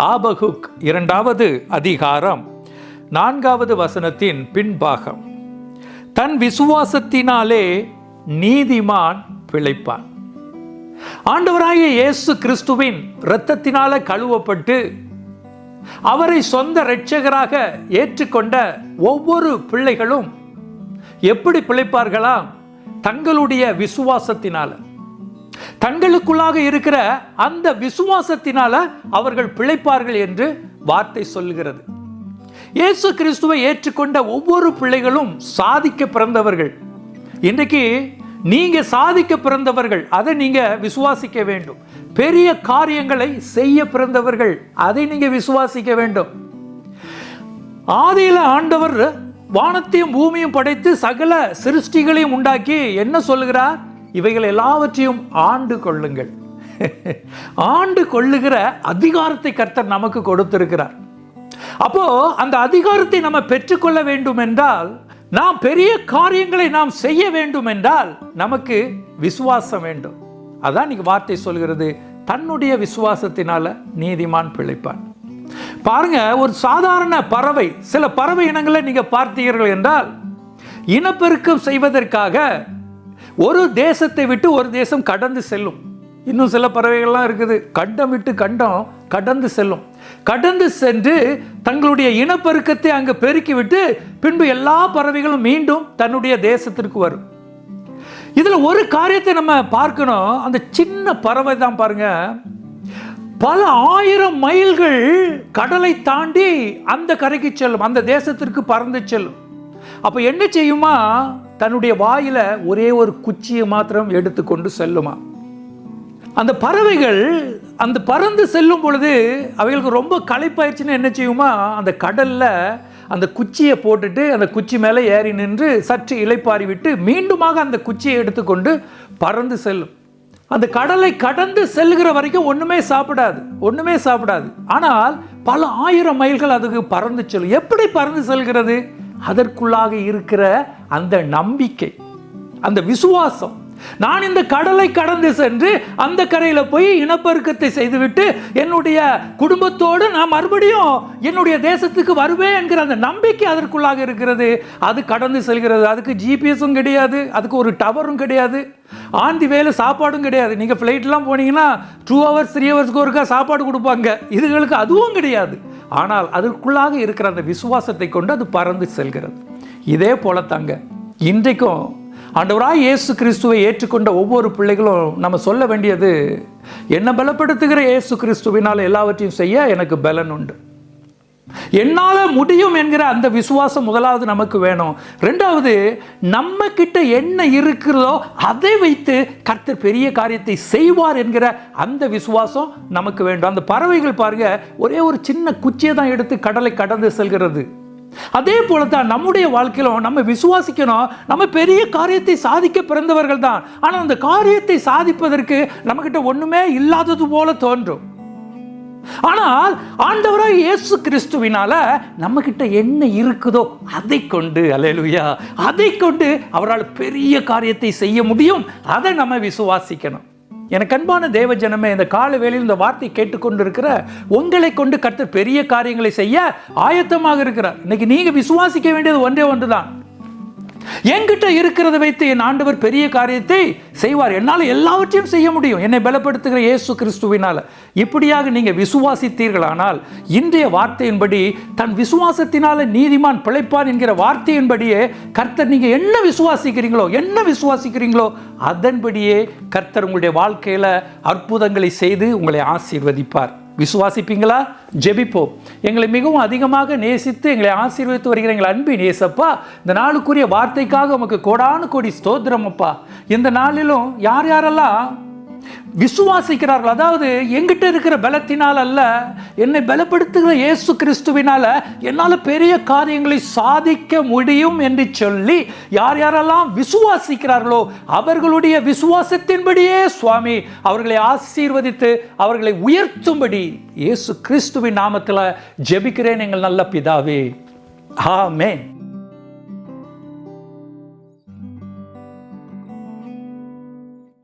ஆபகுக் இரண்டாவது அதிகாரம் நான்காவது வசனத்தின் பின்பாகம். தன் விசுவாசத்தினாலே நீதிமான் பிழைப்பான். ஆண்டவராகிய இயேசு கிறிஸ்துவின் இரத்தத்தினால கழுவப்பட்டு அவரை சொந்த இரட்சகராக ஏற்றுக்கொண்ட ஒவ்வொரு பிள்ளைகளும் எப்படி பிழைப்பார்களாம்? தங்களுடைய விசுவாசத்தினால. தங்களுக்குள்ளாக இருக்கிற அந்த விசுவாசத்தினால அவர்கள் பிழைப்பார்கள் என்று வார்த்தை சொல்கிறது இயேசு கிறிஸ்துவை ஏற்றுக்கொண்ட ஒவ்வொரு பிள்ளைகளும் சாதிக்க பிறந்தவர்கள். இன்றைக்கு நீங்க சாதிக்க பிறந்தவர்கள் அதை நீங்க விசுவாசிக்க வேண்டும். பெரிய காரியங்களை செய்ய பிறந்தவர்கள் அதை நீங்க விசுவாசிக்க வேண்டும். ஆதியில ஆண்டவர் வானத்தையும் பூமியும் படைத்து சகல சிருஷ்டிகளையும் உண்டாக்கி என்ன சொல்கிறார் இவைகள் எல்லாவற்றையும் ஆண்டு கொள்ளுங்கள். ஆண்டு கொள்ளுகிற அதிகாரத்தை கர்த்தர் நமக்கு கொடுத்திருக்கிறார். அப்போ அந்த அதிகாரத்தை நம்ம பெற்றுக்கொள்ள வேண்டும் என்றால் நாம் பெரிய காரியங்களை நாம் செய்ய வேண்டும் என்றால் நமக்கு விசுவாசம் வேண்டும். அதான் இன்னைக்கு வார்த்தை சொல்கிறது தன்னுடைய விசுவாசத்தினால நீதிமான் பிழைப்பான். பாருங்க ஒரு சாதாரண பறவை சில பறவை இனங்களை நீங்க பார்த்தீர்கள் என்றால் இனப்பெருக்கம் செய்வதற்காக ஒரு தேசத்தை விட்டு ஒரு தேசம் கடந்து செல்லும். இன்னும் சில பறவைகள்லாம் இருக்குது. கண்டம் விட்டு கண்டம் கடந்து செல்லும். கடந்து சென்று தங்களுடைய இனப்பெருக்கத்தை அங்கே பெருக்கி விட்டு பின்பு எல்லா பறவைகளும் மீண்டும் தன்னுடைய தேசத்திற்கு வரும். இதில் ஒரு காரியத்தை நம்ம பார்க்கணும். அந்த சின்ன பறவை தான் பாருங்க. பல ஆயிரம் மைல்கள் கடலை தாண்டி அந்த கரைக்கு செல்லும். அந்த தேசத்திற்கு பறந்து செல்லும். அப்போ என்ன செய்யுமா? தன்னுடைய வாயில் ஒரே ஒரு குச்சியை மாத்திரம் எடுத்துக்கொண்டு செல்லுமா? அந்த பறவைகள் அந்த பறந்து செல்லும் பொழுது அவைகளுக்கு ரொம்ப களைப்பாயிடுச்சுன்னா என்ன செய்யுமா? அந்த கடலில் அந்த குச்சியை போட்டுட்டு அந்த குச்சி மேலே ஏறி நின்று சற்று இலைப்பாரி விட்டு மீண்டுமாக அந்த குச்சியை எடுத்துக்கொண்டு பறந்து செல்லும். அந்த கடலை கடந்து செல்கிற வரைக்கும் ஒன்றுமே சாப்பிடாது ஒன்றுமே சாப்பிடாது. ஆனால் பல ஆயிரம் மைல்கள் அதுக்கு பறந்து செல்லும். எப்படி பறந்து செல்கிறது? அதற்குள்ளாக இருக்கிற அந்த நம்பிக்கை அந்த விசுவாசம். நான் இந்த கடலை கடந்து சென்று அந்த கரையில் போய் இனப்பெருக்கத்தை செய்துவிட்டு என்னுடைய குடும்பத்தோடு நான் மறுபடியும் என்னுடைய தேசத்துக்கு வருவேன் என்கிற அந்த நம்பிக்கை அதற்குள்ளாக இருக்கிறது. அது கடந்து செல்கிறது. அதுக்கு ஜிபிஎஸும் கிடையாது. அதுக்கு ஒரு டவரும் கிடையாது. ஆந்தி வேலை சாப்பாடும் கிடையாது. நீங்கள் ஃப்ளைட்லாம் போனீங்கன்னா டூ ஹவர்ஸ் த்ரீ ஹவர்ஸ்க்கு ஒருக்கா சாப்பாடு கொடுப்பாங்க. இதுகளுக்கு அதுவும் கிடையாது. ஆனால் அதற்குள்ளாக இருக்கிற அந்த விசுவாசத்தை கொண்டு அது பறந்து செல்கிறது. இதே போல தாங்க இன்றைக்கும் ஆண்டவராய் இயேசு கிறிஸ்துவை ஏற்றுக்கொண்ட ஒவ்வொரு பிள்ளைகளும் நம்ம சொல்ல வேண்டியது என்னை பலப்படுத்துகிற இயேசு கிறிஸ்துவினால் எல்லாவற்றையும் செய்ய எனக்கு பலன் உண்டு. என்னால் முடியும் என்கிற அந்த விசுவாசம் முதலாவது நமக்கு வேணும். ரெண்டாவது நம்ம கிட்ட என்ன இருக்கிறதோ அதை வைத்து கர்த்தர் பெரிய காரியத்தை செய்வார் என்கிற அந்த விசுவாசம் நமக்கு வேண்டும். அந்த பறவைகள் பாருங்க ஒரே ஒரு சின்ன குச்சியை தான் எடுத்து கடலை கடந்து செல்கிறது. அதே போல தான் நம்முடைய வாழ்க்கையிலும் நம்ம விசுவாசிக்கணும். நம்ம பெரிய காரியத்தை சாதிக்க பிறந்தவர்கள் தான். ஆனால் அந்த காரியத்தை சாதிப்பதற்கு நம்மக்கிட்ட ஒன்றுமே இல்லாதது போல தோன்றும். ஆனால் ஆண்டவராக இயேசு கிறிஸ்துவினால நம்ம கிட்ட என்ன இருக்குதோ அதை கொண்டு அலையலுயா அதை கொண்டு அவரால் பெரிய காரியத்தை செய்ய முடியும். அதை நம்ம விசுவாசிக்கணும். எனக்கு அன்பான தேவ ஜனமே இந்த கால வேளையில் இந்த வார்த்தை கேட்டுக்கொண்டிருக்கிற உங்களை கொண்டு கர்த்தர் பெரிய காரியங்களை செய்ய ஆயத்தமாக இருக்கிறார். இன்னைக்கு நீங்க விசுவாசிக்க வேண்டியது ஒன்றே ஒன்று தான் என்கிட்ட இருக்கிறத வைத்து என் ஆண்டவர் பெரிய காரியத்தை செய்வார். என்னால் எல்லாவற்றையும் செய்ய முடியும். என்னை பலப்படுத்துகிற இயேசு கிறிஸ்துவினால. இப்படியாக நீங்க விசுவாசித்தீர்களானால் இன்றைய வார்த்தையின்படி தன் விசுவாசத்தினால நீதிமான் பிழைப்பான் என்கிற வார்த்தையின்படியே கர்த்தர் நீங்க என்ன விசுவாசிக்கிறீங்களோ என்ன விசுவாசிக்கிறீங்களோ அதன்படியே கர்த்தர் உங்களுடைய வாழ்க்கையில அற்புதங்களை செய்து உங்களை ஆசீர்வதிப்பார். விசுவாசிப்பீங்களா? ஜெபிப்போம். எங்களை மிகவும் அதிகமாக நேசித்து எங்களை ஆசீர்வதித்து வருகிற எங்கள் அன்பின் நேசப்பா இந்த நாளுக்குரிய வார்த்தைக்காக உமக்கு கோடானு கோடி ஸ்தோத்திரம் அப்பா. இந்த நாளிலும் யார் யாரெல்லாம் விசுவாசிக்கிறார்கள். அதாவது எங்கிட்ட இருக்கிற பலத்தினால் அல்ல என்னை பலப்படுத்துகிற இயேசு கிறிஸ்துவினால் என்னால் பெரிய காரியங்களை சாதிக்க முடியும் என்று சொல்லி யார் யாரெல்லாம் விசுவாசிக்கிறார்களோ அவர்களுடைய விசுவாசத்தின்படியே சுவாமி அவர்களை ஆசீர்வதித்து அவர்களை உயர்த்தும்படி இயேசு கிறிஸ்துவின் நாமத்தில் ஜெபிக்கிறேன் எங்கள் நல்ல பிதாவே. ஆமே